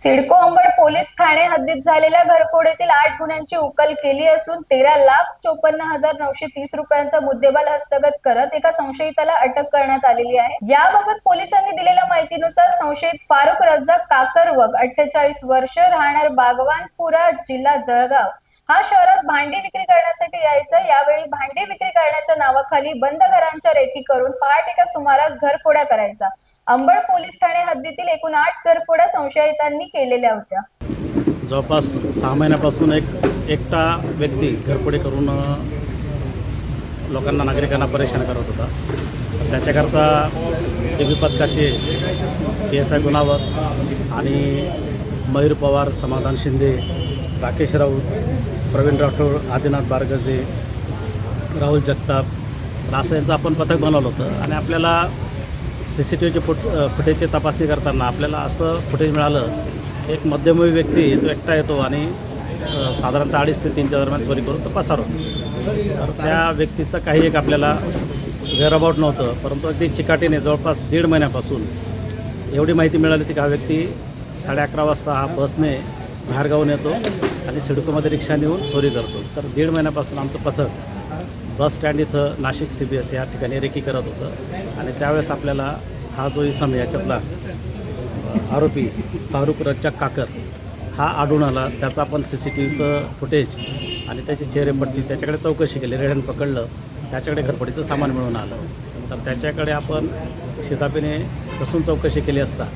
CIDCO Ambad police Thane हद्दीत झालेल्या घरफोडीतील आठ गुन्ह्यांची उकल केली असून तेरा लाख चोपन्न हजार नऊशे तीस रुपयांचा मुद्देमाल हस्तगत करत एका संशयिताला अटक करण्यात आलेली आहे. याबाबत पोलिसांनी दिलेल्या माहितीनुसार संशयित फारुख रजा काकरवग अठ्ठेचाळीस वर्ष राहणार बागवानपुरा जिल्हा जळगाव. हा शहरात भांडी विक्री करण्यासाठी यायचा. यावेळी भांडी विक्री करण्याच्या नावाखाली बंद घरांच्या रेखी करून पहाटेच्या सुमारास घरफोड्या करायचा. अंबड पोलीस ठाणे हद्दीतील एकूण आठ घरफोड्या संशयितांनी केलेल्या होत्या. जवळपास सहा महिन्यापासून एक एकटा व्यक्ती घरपुडे करून लोकांना नागरिकांना परेशान करत होता. त्याच्याकरता टी पथकाचे पी एस आय गुणावर आणि मयूर पवार समाधान शिंदे राकेश राऊत प्रवीण राठोड आदिनाथ बारगजे राहुल जगताप असं यांचं आपण पथक बनवलं होतं. आणि आपल्याला सी सी टी व्हीचे फुट फुटेजची तपासणी करताना आपल्याला असं फुटेज मिळालं एक मध्यमवयी व्यक्ती तो एकटा येतो आणि साधारणतः अडीच ते तीनच्या दरम्यान चोरी करून तो पसार होतो. तर त्या व्यक्तीचं काही एक आपल्याला वेअरअबाउट नव्हतं परंतु अगदी चिकाटीने जवळपास दीड महिन्यापासून एवढी माहिती मिळाली ती हा व्यक्ती साडे अकरा वाजता हा बसने बाहेरगावून येतो आणि सिडकोमध्ये रिक्षा नेऊन चोरी करतो. तर दीड महिन्यापासून आमचं पथक बस स्टँड इथं नाशिक सी बी एस या ठिकाणी रेकी करत होतं आणि त्यावेळेस आपल्याला हा जो इसम याच्यातला आरोपी फारुख रज्जाक काकर हा आढळून आला. त्याचा आपण सी सी टी व्हीचं फुटेज आणि त्याची चेहरेपट्टी त्याच्याकडे चौकशी केली. रेडन पकडलं. त्याच्याकडे घरपडीचं सामान मिळून आलं. तर त्याच्याकडे आपण शितापीने कसून चौकशी केली असता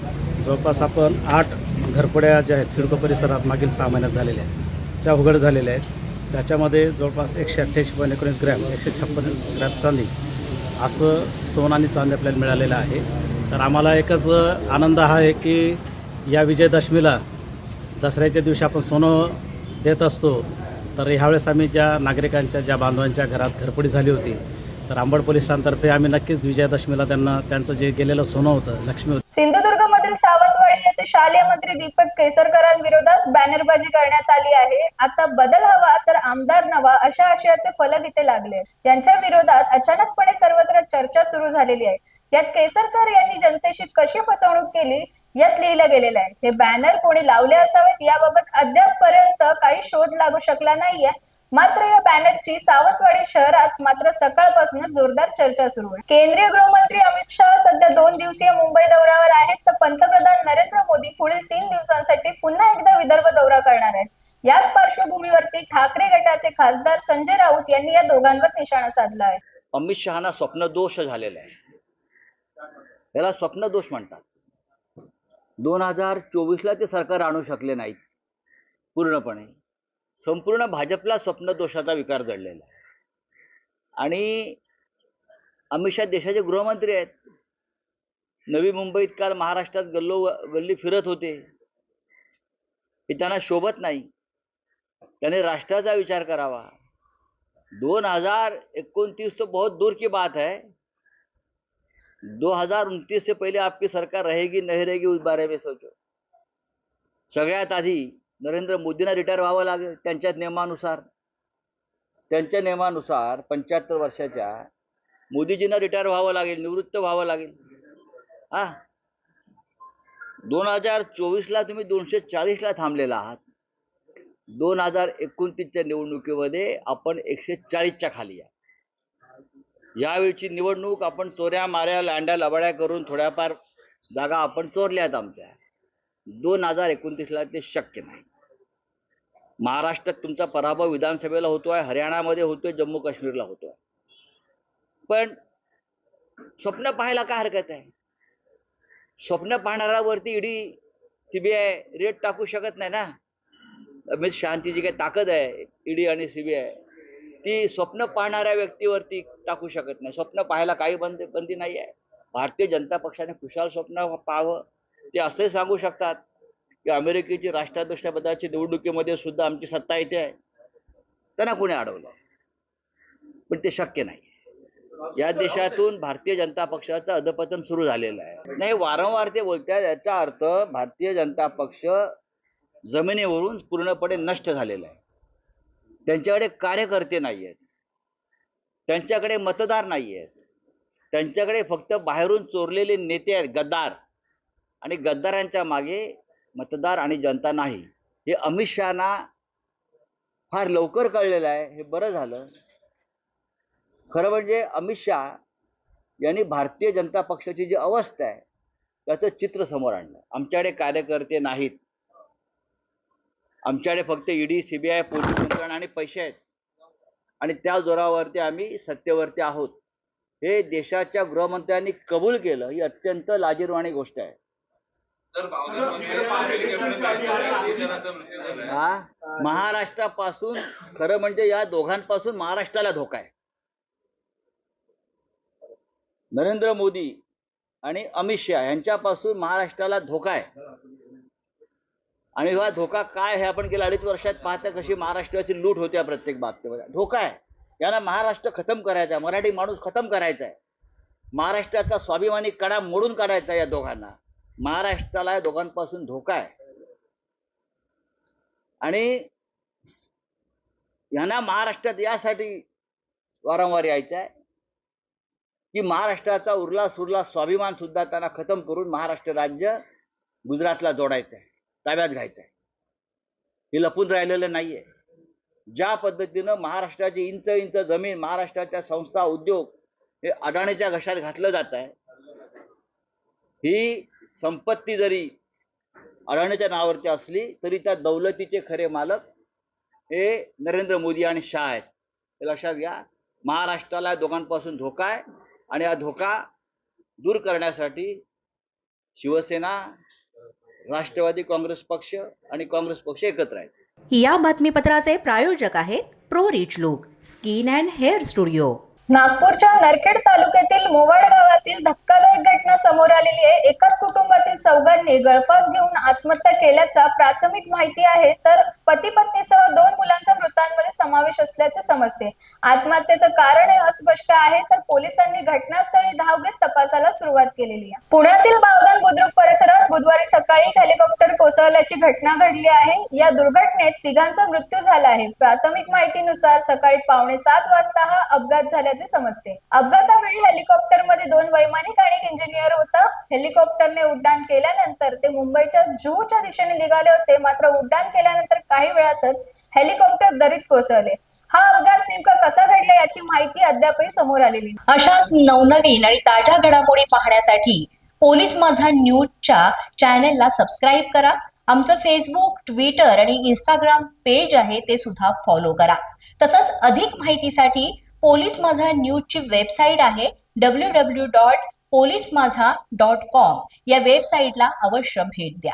जवळपास आपण आठ घरपड्या ज्या आहेत सिडको परिसरात मागील सहा महिन्यात झालेल्या आहेत. त्या उघड झालेल्या आहेत. त्याच्यामध्ये जवळपास एकशे अठ्ठ्याऐंशी पॉईंट एकोणीस ग्रॅम एकशे छप्पन ग्रॅम चांदी असं सोनं आणि चांदी आपल्याला मिळालेलं आहे. तर आम्हाला एकच आनंद हा आहे की या विजयदशमीला दसऱ्याच्या दिवशी आपण सोनं देत असतो. तर ह्यावेळेस आम्ही ज्या नागरिकांच्या ज्या बांधवांच्या घरात घरपडी झाली होती तर आंबड पोलिसांतर्फे आम्ही नक्कीच विजयादशमीला त्यांना त्यांचं जे गेलेलं सोनं होतं लक्ष्मी सिंधुदुर्गमधील सावंतवाडी येथे शालेय मंत्री दीपक केसरकरांविरोधात बॅनरबाजी करण्यात आली आहे. आता बदल हवा तर आमदार नवा अशा आशयाचे फलक इथे लागले यांच्या विरोधात अचानकपणे सर्वत्र चर्चा सुरू झालेली आहे. यात केसरकर यांनी जनतेशी कशी फसवणूक केली यात लिहिलं गेलेलं आहे. हे बॅनर कोणी लावले असावेत याबाबत अद्याप पर्यंत काही शोध लागू शकला नाहीये. मात्र या बॅनरची सावंतवाडी शहरात मात्र सकाळपासूनच जोरदार चर्चा सुरू आहे. केंद्रीय गृहमंत्री अमित शहा सध्या दोन दिवसीय मुंबई दौऱ्यावर आहेत तर पंतप्रधान नरेंद्र मोदी पुढील तीन दिवसांसाठी पुन्हा एकदा विदर्भ दौरा करणार आहेत. याच पार्श्वभूमीवरती ठाकरे गटाचे खासदार संजय राऊत यांनी या दोघांवर निशाणा साधला आहे. अमित शहाना स्वप्नदोष झालेला आहे. याला स्वप्नदोष म्हणतात. दोन हजार चोवीसला ते सरकार आणू शकले नाहीत पूर्णपणे. संपूर्ण भाजपला स्वप्नदोषाचा विकार जडलेला आहे. आणि अमित शहा देशाचे गृहमंत्री आहेत. नवी मुंबईत काल महाराष्ट्रात गल्लो गल्ली फिरत होते. हे त्यांना शोभत नाही. त्याने राष्ट्राचा विचार करावा. दोन हजार इक्कीस तो बहुत दूर की बात है. दो हजार उनतीस से पहिले आपकी सरकार रहेगी नाही रहेगी उस बारे में सोचो. सगळ्यात आधी नरेंद्र मोदींना रिटायर व्हावं लागेल त्यांच्या नियमानुसार त्यांच्या नियमानुसार पंच्याहत्तर वर्षाच्या मोदीजींना रिटायर व्हावं लागेल निवृत्त व्हावं लागेल. हा दोन हजार चोवीसला तुम्ही दोनशे चाळीसला थांबलेला आहात. दोन हजार एकोणतीसच्या निवडणुकीमध्ये आपण एकशे चाळीसच्या खाली या यावेळीची निवडणूक आपण चोऱ्या माऱ्या लांड्या लबाड्या करून थोड्याफार जागा आपण चोरल्या आहेत आमच्या. दोन हजार एकोणतीसला ते शक्य नाही. महाराष्ट्रात तुमचा पराभव विधानसभेला होतो आहे हरियाणामध्ये होतोय जम्मू काश्मीरला होतोय. पण स्वप्न पाहायला काय हरकत आहे? स्वप्न पाहणाऱ्यावरती ईडी सीबीआय रेट टाकू शकत नाही ना? अमित शहाची जी काही ताकद आहे ईडी आणि सीबीआय ती स्वप्न पाहणाऱ्या व्यक्तीवरती टाकू शकत नाही. स्वप्न पाहायला काही बंद बंदी नाही आहे भारतीय जनता पक्षाने खुशाल स्वप्न पाहावं. ते असे सांगू शकतात की अमेरिकेची राष्ट्राध्यक्षपदाची निवडणुकीमध्ये सुद्धा आमची सत्ता येते आहे. त्यांना कोणी अडवलं? पण ते शक्य नाही. या देशातून भारतीय जनता पक्षाचं अधपतन सुरू झालेलं आहे. नाही वारंवार ते बोलतात याचा अर्थ भारतीय जनता पक्ष जमिनीवरून पूर्णपणे नष्ट झालेला आहे. त्यांच्याकडे कार्यकर्ते नाही आहेत त्यांच्याकडे मतदार नाही आहेत त्यांच्याकडे फक्त बाहेरून चोरलेले नेते आहेत गद्दार. आणि गद्दारांच्या मागे मतदार आणि जनता नाही. हे अमित शहाना फार लवकर कळलेलं आहे. हे बरं झालं. खरं म्हणजे अमित शहा यांनी भारतीय जनता पक्षाची जी अवस्था आहे त्याचं चित्र समोर आणलं. आमच्याकडे कार्यकर्ते नाहीत. आमच्याकडे फक्त ईडी सीबीआय पोलीस यंत्रणा आणि पैसे आहेत. आणि त्या जोरावरती आम्ही सत्तेवरती आहोत. हे देशाच्या गृहमंत्र्यांनी कबूल केलं. ही अत्यंत लाजीरवाणी गोष्ट आहे. हा महाराष्ट्रापासून खरं म्हणजे या दोघांपासून महाराष्ट्राला धोका आहे. नरेंद्र मोदी आणि अमित शहा यांच्यापासून महाराष्ट्राला धोका आहे. आणि हा धोका काय हे आपण गेल्या अडीच वर्षात पाहता कशी महाराष्ट्राची लूट होते या प्रत्येक बाबतीमध्ये. धोका आहे. यांना महाराष्ट्र खतम करायचा आहे. मराठी माणूस खतम करायचा आहे. महाराष्ट्राचा स्वाभिमानी कडा मोडून काढायचा आहे या दोघांना. महाराष्ट्राला या दोघांपासून धोका आहे. आणि यांना महाराष्ट्रात यासाठी वारंवार यायचं आहे की महाराष्ट्राचा उरला सुरला स्वाभिमान सुद्धा त्यांना खतम करून महाराष्ट्र राज्य गुजरातला जोडायचं आहे ताब्यात घ्यायचं आहे. हे लपून राहिलेलं नाहीये. ज्या पद्धतीनं महाराष्ट्राची इंच इंच जमीन महाराष्ट्राच्या संस्था उद्योग हे अडाणीच्या घशात घातलं जात आहे ही संपत्ती जरी अडाणीच्या नावावरती असली तरी त्या दौलतीचे खरे मालक हे नरेंद्र मोदी आणि शाह आहेत. हे लक्षात घ्या. महाराष्ट्राला या दोघांपासून धोका आहे आणि हा धोका दूर करण्यासाठी शिवसेना राष्ट्रवादी काँग्रेस पक्ष आणि काँग्रेस पक्ष एकत्र आहेत. या बातमीपत्राचे प्रायोजक आहेत pro rich look skin and hair studio. नागपूरच्या नरखेड तालुक्यातील मोवाड गावातील धक्कादायक घटना समोर आलेली आहे. एकाच कुटुंबातील चौघांनी गळफास घेऊन आत्महत्या केल्याचा प्राथमिक माहिती आहे. तर पती पत्नीसह दोन मुलांचा मृतांमध्ये समावेश असल्याचे समजते. आत्महत्येचं कारण हे अस्पष्ट आहे तर पोलिसांनी घटनास्थळी धाव घेत तपासाला सुरुवात केलेली आहे. पुण्यातील बावधन बुद्रुक परिसरात बुधवारी सकाळी एक हेलिकॉप्टर कोसळल्याची घटना घडली आहे. या दुर्घटनेत तिघांचा मृत्यू झाला आहे. प्राथमिक माहितीनुसार सकाळी पावणे सात वाजता हा अपघात झाल्याचे समजते. अपघातावेळी हेलिकॉप्टरमध्ये दोन वैमानिक आणि एक इंजिनियर होता. हेलिकॉप्टरने उड्डाण केल्यानंतर ते मुंबईच्या जुहूच्या दिशेने निघाले होते. मात्र उड्डाण केल्यानंतर काही वेळातच हेलिकॉप्टर दरीत कोसळले. हा अपघात नेमका कसा घडला याची माहिती अद्यापही समोर आलेली अशाच नवनवीन आणि ताज्या घडामोडी पाहण्यासाठी पोलीस माझा न्यूजच्या चॅनेलला सबस्क्राईब करा. आमचं फेसबुक ट्विटर आणि इंस्टाग्राम पेज आहे ते सुद्धा फॉलो करा. तसंच अधिक माहितीसाठी पोलीस माझा न्यूजची वेबसाईट आहे W W dot police Majha dot com या वेबसाईटला अवश्य भेट द्या.